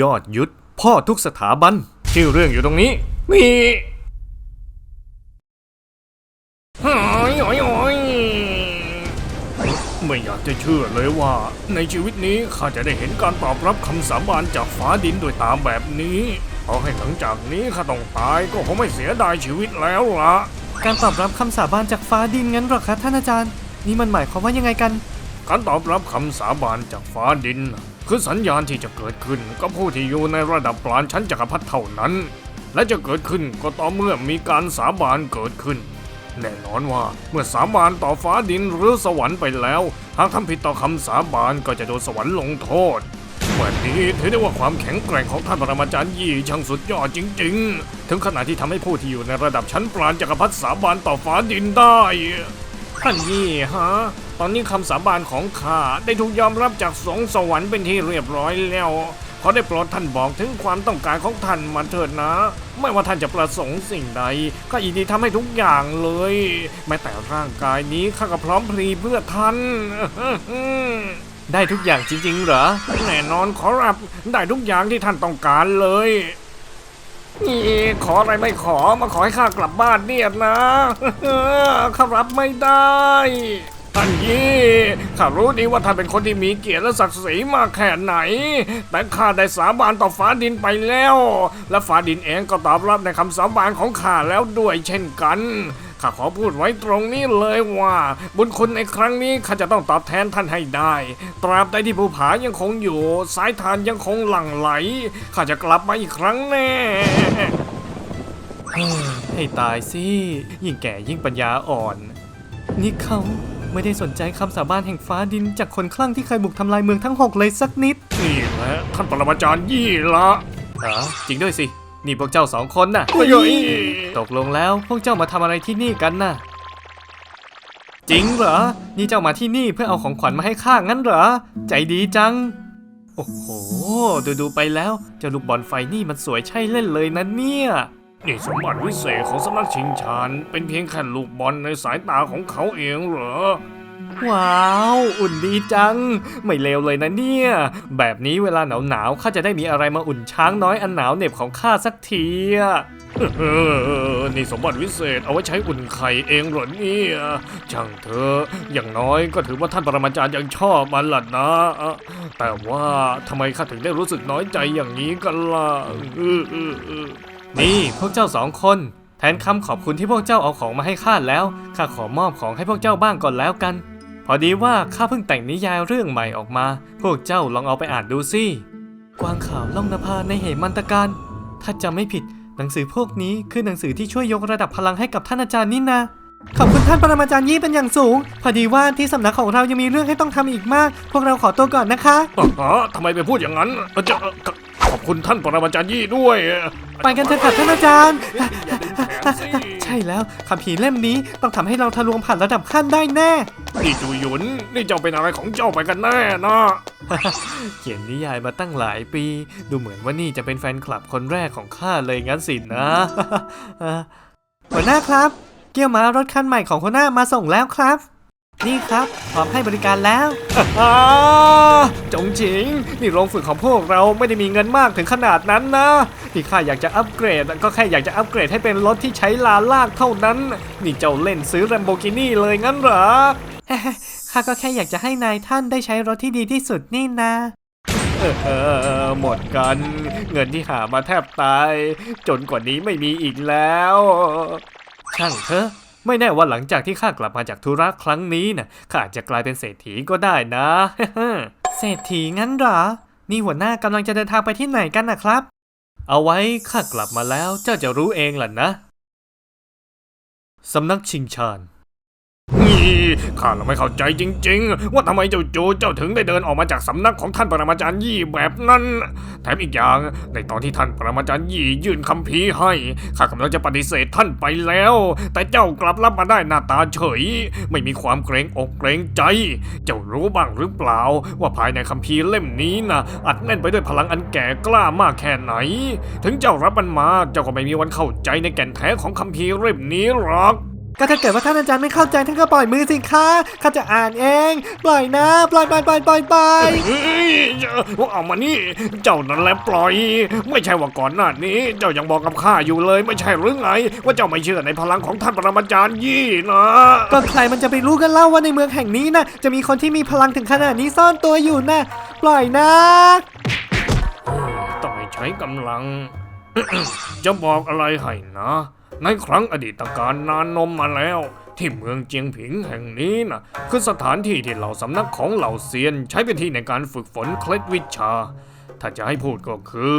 ยอดยุทธพ่อทุกสถาบันชื่อเรื่องอยู่ตรงนี้นี่โอยโอยโอยไม่อยากจะเชื่อเลยว่า ในชีวิตนี้ข้าจะได้เห็นการตอบรับคำสาบานจากฟ้าดินโดยตามแบบนี้ขอให้หลังจากนี้ข้าต้องตายก็คงไม่เสียดายชีวิตแล้วล่ะการตอบรับคำสาบานจากฟ้าดินงั้นหรอคะท่านอาจารย์ นี่มันหมายความว่ายังไงกัน การตอบรับคำสาบานจากฟ้าดิน คือสัญญาณที่จะเกิดขึ้นกับผู้ที่อยู่ในระดับปราณชั้นจักรพรรดิเท่านั้น และจะเกิดขึ้นก็ต่อเมื่อมีการสาบานเกิดขึ้น แน่นอนว่าเมื่อสาบานต่อฟ้าดินหรือสวรรค์ไปแล้ว หากทำผิดต่อคำสาบานก็จะโดนสวรรค์ลงโทษวันนี้ถือได้ว่าความแข็งแกร่งของท่านปรมาจารย์ยี่ช่างสุดยอดจริง ๆ ถึงขนาดที่ทำให้ผู้ที่อยู่ในระดับชั้นปราณจักรพรรดิสาบานต่อฟ้าดินได้ ท่านยี่ฮะ ตอนนี้คำสาบานของข้าได้ถูกยอมรับจากสงสวรรค์เป็นที่เรียบร้อยแล้วขอได้โปรดท่านบอกถึงความต้องการของท่านมาเถิดนะ ไม่ว่าท่านจะประสงค์สิ่งใดก็ยินดีทำให้ทุกอย่างเลย แม้แต่ร่างกายนี้ข้าก็พร้อมพลีเพื่อท่านได้ทุกอย่างจริงๆเหรอ แน่นอนขอรับได้ทุกอย่างที่ท่านต้องการเลยนี่ขออะไรไม่ขอมาขอให้ข้ากลับบ้านเนี่ยนะข้ารับไม่ได้ ท่านยี่ข้ารู้ดีว่าท่านเป็นคนที่มีเกียรติและศักดิ์ศรีมากแค่ไหน แต่ข้าได้สาบานต่อฟ้าดินไปแล้ว และฟ้าดินเองก็ตอบรับในคำสาบานของข้าแล้วด้วยเช่นกันข้าขอพูดไว้ตรงนี้เลยว่า บุญคุณในครั้งนี้ข้าจะต้องตอบแทนท่านให้ได้ ตราบใดที่ภูผายังคงอยู่ สายทานยังคงหลั่งไหลข้าจะกลับมาอีกครั้งแน่ให้ตายสิยิ่งแก่ยิ่งปัญญาอ่อน นี่เขา ไม่ได้สนใจคำสาบานแห่งฟ้าดินจากคนคลั่งที่เคยบุกทำลายเมืองทั้งหกเลยสักนิด นี่แหละท่านปรมาจารย์ยี่ละอ๋อจริงด้วยสิ นี่พวกเจ้าสองคนน่ะเฮ้ย ตกลงแล้วพวกเจ้ามาทำอะไรที่นี่กันน่ะ จริงเหรอ นี่เจ้ามาที่นี่เพื่อเอาของขวัญมาให้ข้างั้นเหรอ ใจดีจัง โอ้โห ดูดูๆไปแล้ว เจ้าลูกบอลไฟนี่มันสวยใช่เล่นเลยนะเนี่ย นี่สมบัติวิเศษของสำนักชิงชานเป็นเพียงแค่ลูกบอลในสายตาของเขาเองเหรอ ว้าว อุ่นดีจัง ไม่เลวเลยนะเนี่ย แบบนี้เวลาหนาวหนาวๆข้าจะได้มีอะไรมาอุ่นช้างน้อยอันหนาวเหน็บของข้าสักทีอะเออนี่สมบัติวิเศษเอาไว้ใช้อุ่นไข่เองเหรอเนี่ยช่างเถอะอย่างน้อยก็ถือว่าท่านปรมาจารย์ยังชอบมันล่ะนะ แต่ว่าทำไมข้าถึงได้รู้สึกน้อยใจอย่างนี้กันล่ะ นี่พวกเจ้าสองคน แทนคำขอบคุณที่พวกเจ้าเอาของมาให้ข้าแล้วข้าขอมอบของให้พวกเจ้าบ้างก่อนแล้วกัน พอดีว่าข้าเพิ่งแต่งนิยายเรื่องใหม่ออกมา พวกเจ้าลองเอาไปอ่านดูสิกวางขาวล่องนภาในเหมันตการ ถ้าจำไม่ผิดหนังสือพวกนี้คือหนังสือที่ช่วยยกระดับพลังให้กับท่านอาจารย์นี่นะ ขอบคุณท่านปรมาจารย์ยี่เป็นอย่างสูง พอดีว่าที่สำนักของเรายังมีเรื่องให้ต้องทำอีกมาก พวกเราขอตัวก่อนนะคะ อ๋อทำไมไปพูดอย่างนั้นเอ่อจะเอ่อ คุณท่านปรมาจารย์ยี่ด้วยไปกันเถอะค่ะท่านอาจารย์แขนสิใช่แล้วคำผีร์เล่มนี้ต้องทำให้เราทะลวงผ่านระดับขั้นได้แน่ นี่จูหยุน นี่เจ้าเป็นอะไรของเจ้าไปกันแน่นะเขียนนิยายมาตั้งหลายปี ดูเหมือนว่านี่จะเป็นแฟนคลับคนแรกของข้าเลยงั้นสินะหัวหน้าครับ เกี่ยวมารถคันใหม่ของหัวหน้ามาส่งแล้วครับ นี่ครับพร้อมให้บริการแล้วอ่าจงจิง นี่โรงฝึกของพวกเราไม่ได้มีเงินมากถึงขนาดนั้นนะ ที่ข้าอยากจะอัปเกรด ก็แค่อยากจะอัปเกรดให้เป็นรถที่ใช้ลาลากเท่านั้น นี่เจ้าเล่นซื้อ Lamborghini เลยงั้นเหรอ ข้าก็แค่อยากจะให้นายท่านได้ใช้รถที่ดีที่สุดนี่นะเออเออหมดกัน เงินที่หามาแทบตาย จนกว่านี้ไม่มีอีกแล้ว ช่างเถอะ ไม่แน่ว่าหลังจากที่ข้ากลับมาจากธุระครั้งนี้นะข้าอาจจะกลายเป็นเศรษฐีก็ได้นะ เศรษฐีงั้นเหรอ นี่หัวหน้ากำลังจะเดินทางไปที่ไหนกันนะครับ เอาไว้ข้ากลับมาแล้วเจ้าจะรู้เองแหละนะสำนักชิงชาน นี่ข้าเราไม่เข้าใจจริง ๆ ว่าทำไมเจ้าโจเจ้าถึงได้เดินออกมาจากสำนักของท่านปรมาจารย์ยี่แบบนั้น แถมอีกอย่างในตอนที่ท่านปรมาจารย์ยี่ยื่นคำพีร์ให้ข้ากำลังจะปฏิเสธท่านไปแล้ว แต่เจ้ากลับรับมาได้หน้าตาเฉย ไม่มีความเกรงอกเกรงใจ เจ้ารู้บ้างหรือเปล่า ว่าภายในคำพีร์เล่มนี้นะอัดแน่นไปด้วยพลังอันแก่กล้ามากแค่ไหน ถึงเจ้ารับมันมาเจ้าก็ไม่มีวันเข้าใจในแก่นแท้ของคำพีร์เล่มนี้หรอก ก็ถ้าเกิดว่าท่านอาจารย์ไม่เข้าใจท่านก็ปล่อยมือสิคะข้าจะอ่านเอง ปล่อยนะ ปล่อยปล่อยปล่อยปล่อยปล่อยเฮ้ยเอามานี่ เจ้านั่นแหละปล่อย ไม่ใช่ว่าก่อนหน้านี้ เจ้ายังบอกกับข้าอยู่เลย ไม่ใช่หรือไง ว่าเจ้าไม่เชื่อในพลังของท่านปรมาจารย์ยี่นะก็ใครมันจะไปรู้กันเล่าว่าในเมืองแห่งนี้นะจะมีคนที่มีพลังถึงขนาดนี้ซ่อนตัวอยู่นะปล่อยนะต้องให้ใช้กำลัง จะบอกอะไรให้นะ ในครั้งอดีตการนานนมมาแล้ว ที่เมืองเจียงผิงแห่งนี้นะคือสถานที่ที่เหล่าสำนักของเหล่าเซียน ใช้เป็นที่ในการฝึกฝนเคล็ดวิชา ถ้าจะให้พูดก็คือ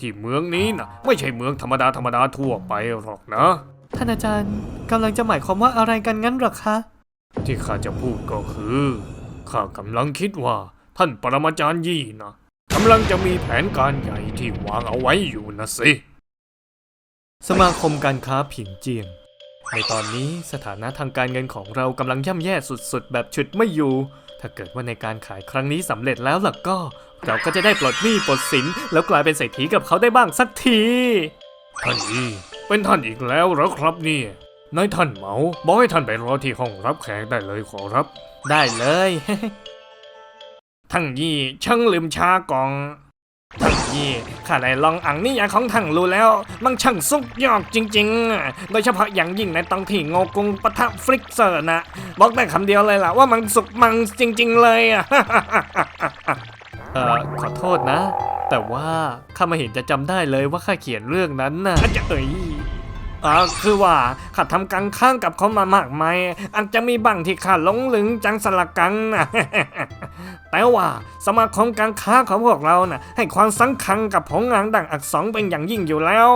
ที่เมืองนี้นะไม่ใช่เมืองธรรมดาธรรมดาทั่วไปหรอกนะ ท่านอาจารย์กำลังจะหมายความว่าอะไรกันงั้นหรอคะ ที่ข้าจะพูดก็คือข้ากำลังคิดว่าท่านปรมาจารย์ยี่นะกำลังจะมีแผนการใหญ่ที่วางเอาไว้อยู่นะสิ สมาคมการค้าผิงเจียง ในตอนนี้สถานะทางการเงินของเรากำลังย่ำแย่สุดๆ แบบฉุดไม่อยู่ ถ้าเกิดว่าในการขายครั้งนี้สำเร็จแล้วล่ะก็ เราก็จะได้ปลดหนี้ปลดสิน แล้วกลายเป็นเศรษฐีกับเขาได้บ้างสักทีท่านยี่เป็นท่านอีกแล้วเหรอครับเนี่ยนายท่านเหมาบอกให้ท่านไปรอที่ห้องรับแขกได้เลยขอรับ ได้เลย ทั้งยี่ช่างลืมชากอง ทั้งยี่ข้าได้ลองอ่านนิยายของทั้งรู้แล้ว มันช่างสุกยอดจริง ๆ โดยเฉพาะอย่างยิ่งในตอนที่โงกุงปะทะฟลิกเซอร์นะ บอกได้คำเดียวเลยล่ะว่ามันสุกมังจริง ๆ เลยอะเอ่อขอโทษนะ แต่ว่าข้าไม่เห็นจะจำได้เลยว่าข้าเขียนเรื่องนั้นน่ะอาจจะเอ่ย อ่าคือว่าข้าทำกังข้างกับเขามามากมายอาจจะมีบางที่ข้าหลงหลึงจังสลักกังนะแต่ว่าสมาคมการค้าของพวกเราน่ะ ให้ความสำคัญกับผลงานดังอักษรเป็นอย่างยิ่งอยู่แล้ว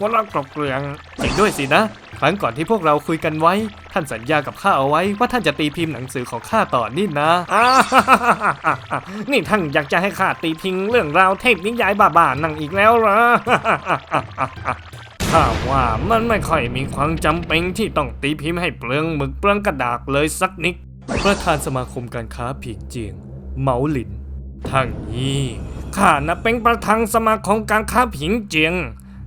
ว่าเรากรบเกลืองจริงด้วยสินะ ครั้งก่อนที่พวกเราคุยกันไว้ ท่านสัญญากับข้าเอาไว้ว่าท่านจะตีพิมพ์หนังสือของข้าต่อนี่นะนี่ท่านอยากจะให้ข้าตีพิงเรื่องราวเทพนิยายบ้าๆนั่งอีกแล้วเหรอ ข้าว่ามันไม่ค่อยมีความจำเป็นที่ต้องตีพิมพ์ให้เปลืองหมึกเปลืองกระดาษเลยสักนิด ประธานสมาคมการค้าผิงเจียงเหมาหลินทั้งนี้ข้านะเป็นประธานสมาคมการค้าผิงเจียง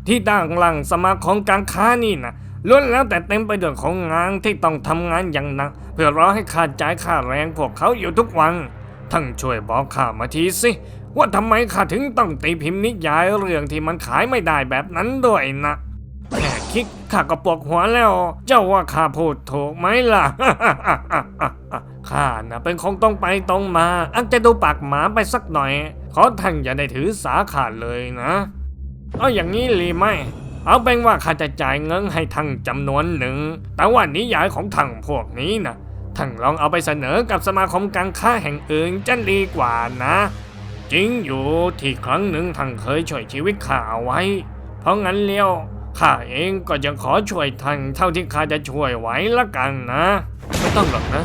ที่ด้านหลังสมาคมการค้านี่นะล้วนแล้วแต่เต็มไปด้วยของงานที่ต้องทำงานอย่างหนัก เพื่อรอให้ข้าจ่ายค่าแรงพวกเขาอยู่ทุกวันท่านช่วยบอกข้ามาทีสิว่าทำไมข้าถึงต้องตีพิมพ์นิยายเรื่องที่มันขายไม่ได้แบบนั้นด้วยนะ ค่คิดข้าก็ปวดหัวแล้ว เจ้าว่าข้าพูดถูกไหมล่ะ ข้าน่ะเป็นคงต้องไปตรงมาอันจะดูปากหมาไปสักหน่อย ขอท่านอย่าได้ถือสาขาเลยนะ เอาอย่างนี้ลีไหมเอาเป็นว่าข้าจะจ่ายเงินให้ทั้งจำนวนหนึ่ง แต่ว่านิยายของทั้งพวกนี้นะท่านลองเอาไปเสนอกับสมาคมการค้าแห่งอื่นจะดีกว่านะ จริงอยู่ที่ครั้งหนึ่งท่านเคยช่วยชีวิตข้าเอาไว้ เพราะงั้นเลี้ยว ข้าเองก็จะขอช่วยท่านเท่าที่ข้าจะช่วยไหวละกันนะ ไม่ต้องหรอกนะ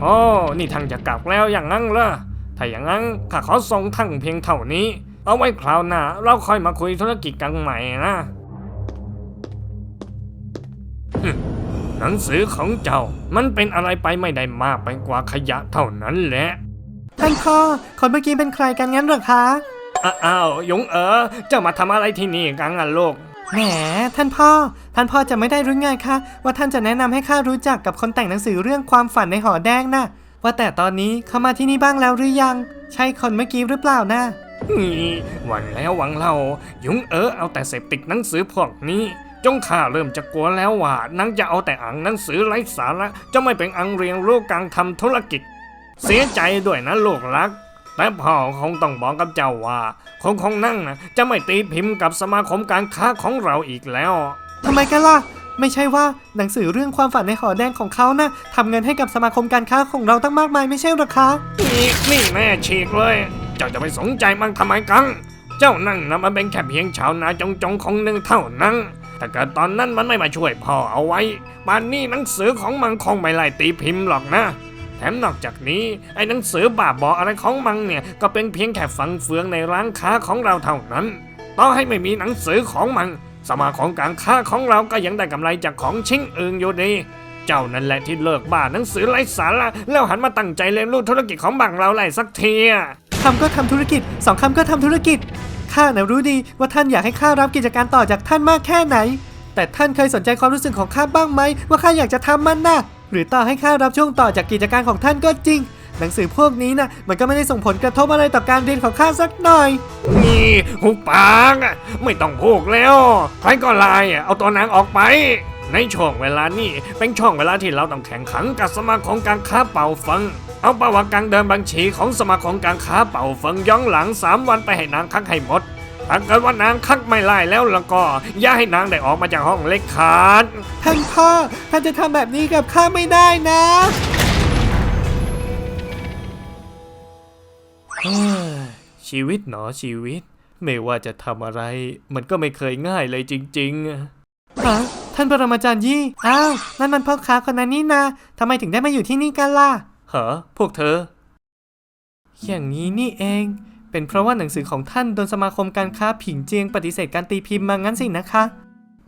โอ้นี่ท่านจะกลับแล้วอย่างนั้นเหรอถ้าอย่างนั้นข้าขอส่งท่านเพียงเท่านี้ เอาไว้คราวหน้าเราค่อยมาคุยธุรกิจกันใหม่นะฮึหนังสือของเจ้ามันเป็นอะไรไปไม่ได้มากไปกว่าขยะเท่านั้นแหละท่านพ่อคนเมื่อกี้เป็นใครกันงั้นหรอคะอ้าวหยงเอ๋อเจ้ามาทำอะไรที่นี่กันอะลูก แหมท่านพ่อ ท่านพ่อจะไม่ได้รู้ไงคะว่าท่านจะแนะนำให้ข้ารู้จักกับคนแต่งหนังสือเรื่องความฝันในหอแดงนะว่าแต่ตอนนี้เขามาที่นี่บ้างแล้วหรือยัง ใช่คนเมื่อกี้หรือเปล่านะหวันแล้วหวังเล่ายุงเออเอาแต่เสพติดหนังสือพวกนี้ จงข้าเริ่มจะกลัวแล้วว่านังจะเอาแต่อ่านหนังสือไร้สาระจะไม่เป็นอังเรียนรู้การทำธุรกิจ เสียใจด้วยนะลูกรัก แต่พ่อคงต้องบอกกับเจ้าว่าคงคงนั่งนะจะไม่ตีพิมพ์กับสมาคมการค้าของเราอีกแล้ว ทำไมกันล่ะ ไม่ใช่ว่าหนังสือเรื่องความฝันในหอแดงของเขานะ่ะทำเงินให้กับสมาคมการค้าของเราตั้งมากมายไม่ใช่หรอคะ นี่นี่แม่ฉีกเลย เจ้าจะไปสนใจมันทำไมกันเจ้านั่งนะมันเป็นแค่เพียงชาวนาจงจงๆของหนึ่งเท่านั้นแต่เกิดตอนนั้นมันไม่มาช่วยพ่อเอาไว้ป่านนี้หนังสือของมันคงไม่ไล่ตีพิมพ์หรอกนะ แถมนอกจากนี้ไอ้หนังสือบ้าบออะไรของมันเนี่ยก็เป็นเพียงแค่ฝังเฟืองในร้านค้าของเราเท่านั้น ต่อให้ไม่มีหนังสือของมันสมาของการค้าของเราก็ยังได้กำไรจากของชิ้นอื่นอยู่ดีเจ้านั่นแหละที่เลิกบ้าหนังสือไร้สาระแล้วหันมาตั้งใจเรียนรู้ธุรกิจของบังเราไล่สักทีอะคำก็ทำธุรกิจสองคำก็ทำธุรกิจข้าน่ะรู้ดีว่าท่านอยากให้ข้ารับกิจการต่อจากท่านมากแค่ไหน แต่ท่านเคยสนใจความรู้สึกของข้าบ้างไหมว่าข้าอยากจะทำมันนะ หรือต่อให้ข้ารับช่วงต่อจากกิจการของท่านก็จริง หนังสือพวกนี้นะมันก็ไม่ได้ส่งผลกระทบอะไรต่อการเรียนของข้าสักหน่อย นี่หุบปากอะไม่ต้องพูกแล้วใครก็ลายอะเอาตัวนางออกไป ในช่วงเวลานี้เป็นช่วงเวลาที่เราต้องแข่งขันกับสมาคมการค้าเป่าฟัง เอาประวัติการเดินบัญชีของสมาคมการค้าเป่าฟังย้อนหลัง 3 วันไปให้นางคักให้หมด ถ้าเกิดว่านางคักไม่ไล่แล้วแล้วก็ อย่าให้นางได้ออกมาจากห้องเล็กขาดท่านพ่อท่านจะทำแบบนี้กับข้าไม่ได้นะเฮ้ยชีวิตหนอชีวิต ไม่ว่าจะทำอะไร มันก็ไม่เคยง่ายเลยจริงๆฮะท่านปรมาจารย์ยี่ อ้าว นั่นมันพ่อค้าคนนั้นนี่นาทำไมถึงได้มาอยู่ที่นี่กันล่ะ เหรอพวกเธอ อย่างนี้นี่เอง เป็นเพราะว่าหนังสือของท่านโดนสมาคมการค้าผิงเจียงปฏิเสธการตีพิมพ์มางั้นสินะคะ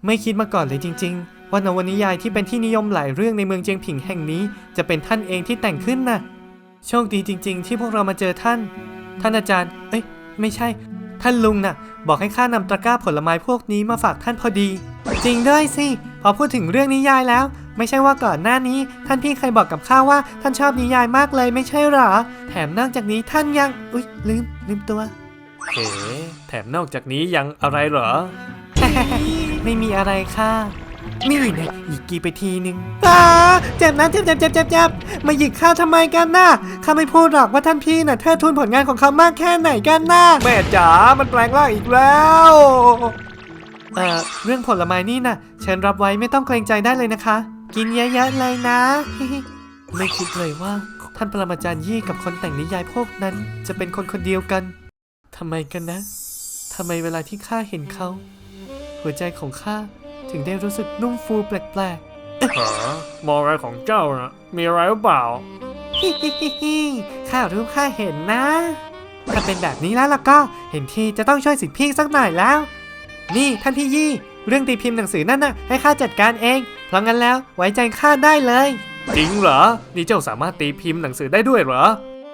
ไม่คิดมาก่อนเลยจริง ๆ ว่านวนิยายที่เป็นที่นิยมหลายเรื่องในเมืองเจียงผิงแห่งนี้ จะเป็นท่านเองที่แต่งขึ้นน่ะ โชคดีจริง ๆ ที่พวกเรามาเจอท่าน ท่านอาจารย์ เอ้ย ไม่ใช่ ท่านลุงน่ะ บอกให้ข้านำตะกร้าผลไม้พวกนี้มาฝากท่านพอดี จริงด้วยสิ พอพูดถึงเรื่องนิยายแล้ว ไม่ใช่ว่าก่อนหน้านี้ ท่านพี่เคยบอกกับข้าว่า ท่านชอบนิยายมากเลยไม่ใช่เหรอ แถมนอกจากนี้ท่านยัง อุ๊ย ลืม ลืมตัวเอ๋แถมนอกจากนี้ยังอะไรเหรอ ไม่มีอะไรค่ะ นี่นะอีกกีไปทีนึงตาเจ็บนะเจ็บเจ็บเจ็บเจ็บเจ็บมาหยิกข้าทำไมกันน่ะข้าไม่พูดหรอกว่าท่านพี่น่ะเทิดทูนผลงานของเขามากแค่ไหนกันน่ะแม่จ๋ามันแปลงร่างอีกแล้วเอ่อเรื่องผลไม้นี่น่ะเชิญรับไว้ไม่ต้องเกรงใจได้เลยนะคะ กินเยอะๆเลยนะ ไม่คิดเลยว่า ท่านปรมาจารย์ยี่กับคนแต่งนิยายพวกนั้น จะเป็นคนคนเดียวกันทำไมกันนะทำไมเวลาที่ข้าเห็นเขา หัวใจของข้าถึงได้รู้สึกนุ่มฟูแปลกๆหามองอะไรของเจ้านะมีอะไรหรือเปล่าฮิฮิฮิฮิข้ารู้ข้าเห็นนะ ถ้าเป็นแบบนี้แล้วล่ะก็เห็นทีจะต้องช่วยสิทธิพี่สักหน่อยแล้ว นี่ท่านพี่ยี่ เรื่องตีพิมพ์หนังสือนั่นน่ะให้ข้าจัดการเอง เพราะงั้นแล้วไว้ใจข้าได้เลย จริงเหรอ นี่เจ้าสามารถตีพิมพ์หนังสือได้ด้วยเหรอ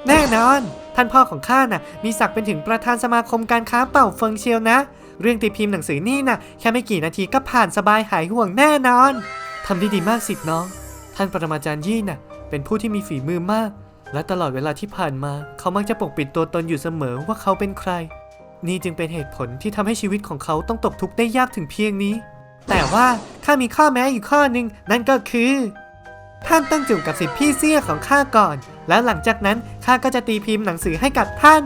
แน่นอน ท่านพ่อของข้าน่ะ มีศักดิ์เป็นถึงประธานสมาคมการค้าเป่าเฟิงเชียวนะ เรื่องตีพิมพ์หนังสือนี่น่ะแค่ไม่กี่นาทีก็ผ่านสบายหายห่วงแน่นอนทำได้ดีมากสิทธิ์น้อง ท่านปรมาจารย์ยี่น่ะ เป็นผู้ที่มีฝีมือมาก และตลอดเวลาที่ผ่านมา เขามักจะปกปิดตัวตนอยู่เสมอว่าเขาเป็นใคร นี่จึงเป็นเหตุผลที่ทำให้ชีวิตของเขาต้องตกทุกข์ได้ยากถึงเพียงนี้ แต่ว่าข้ามีข้อแม้อยู่ข้อหนึ่งนั่นก็คือท่านต้องจูบกับสิทธิพี่เสี้ยของข้าก่อน แล้วหลังจากนั้นข้าก็จะตีพิมพ์หนังสือให้กับท่าน